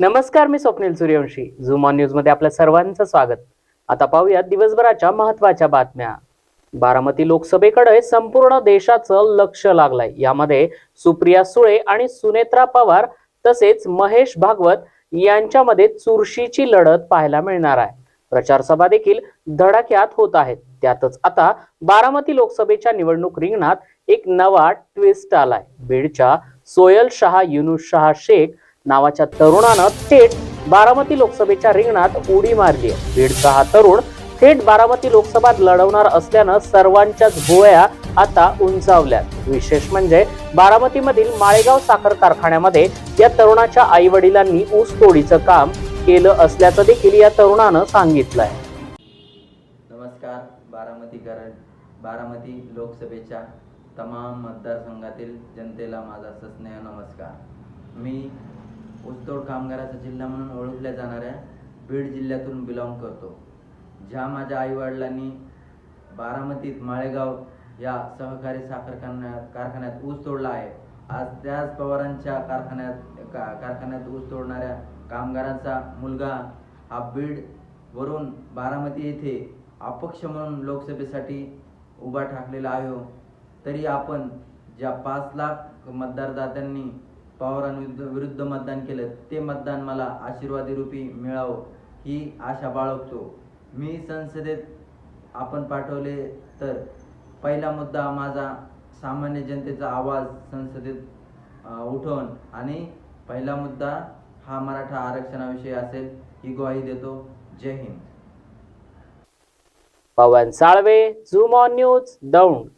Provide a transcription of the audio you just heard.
नमस्कार मी Swapnil Suryavanshi. Zoom on न्यूजमध्ये आपल्या सर्वांचं स्वागत. आता पाहूयात दिवसभराच्या महत्त्वाच्या बातम्या. बारामती लोकसभेकडे संपूर्ण देशाचं लक्ष लागलंय. यामध्ये सुप्रिया सुळे आणि सुनेत्रा पवार तसेच महेश भागवत यांच्यामध्ये चुरशीची लढत पाहायला मिळणार आहे. प्रचार सभा देखील धडाक्यात होत आहेत. त्यातच आता बारामती लोकसभेच्या निवडणूक रिंगणात एक नवा ट्विस्ट आलाय. बीडच्या सोयल शहा युनुस शहा शेख नावाच्या तरुणानं थेट बारामती लोकसभेच्या रिंगणात उडी मारली बीडचा हा तरुण थेट बारामती लोकसभा लढवणार असल्यानं सर्वांच्याच भुवया आता उंचावल्यात. विशेष म्हणजे बारामतीमधील माळेगाव साखर कारखान्यामध्ये या तरुणाच्या आई वडिलांनी ऊस तोडीचं काम केलं असल्याचं देखील या तरुणानं सांगितलंय. नमस्कार. बारामतीकर बारामती लोकसभेच्या तमाम मतदारसंघातील जनतेला माझा सस्नेह नमस्कार. मी ऊसतोड कामगाराचा जिल्हा म्हणून ओळखल्या जाणाऱ्या बीड जिल्ह्यातून बिलॉंग करतो. ज्या माझ्या आईवडिलांनी बारामतीत माळेगाव या सहकारी साखर कारखान्यात ऊस तोडला आहे. आज त्याच पवारांच्या कारखान्यात का कारखान्यात ऊस तोडणाऱ्या कामगारांचा मुलगा हा बीड वरून बारामती येथे अपक्ष म्हणून लोकसभेसाठी उभा ठाकलेला आहे. तरी आपण ज्या पाच लाख मतदारदात्यांनी पवारांविरुद्ध विरुद्ध मतदान केलं ते मतदान मला आशीर्वादी रूपी मिळावं ही आशा बाळगतो. मी संसदेत आपण पाठवले तर पहिला मुद्दा माझा सामान्य जनतेचा आवाज संसदेत उठवून आणि पहिला मुद्दा हा मराठा आरक्षणाविषयी असेल ही ग्वाही देतो. Jai Hind. Pawan Salve zoom on news Daund.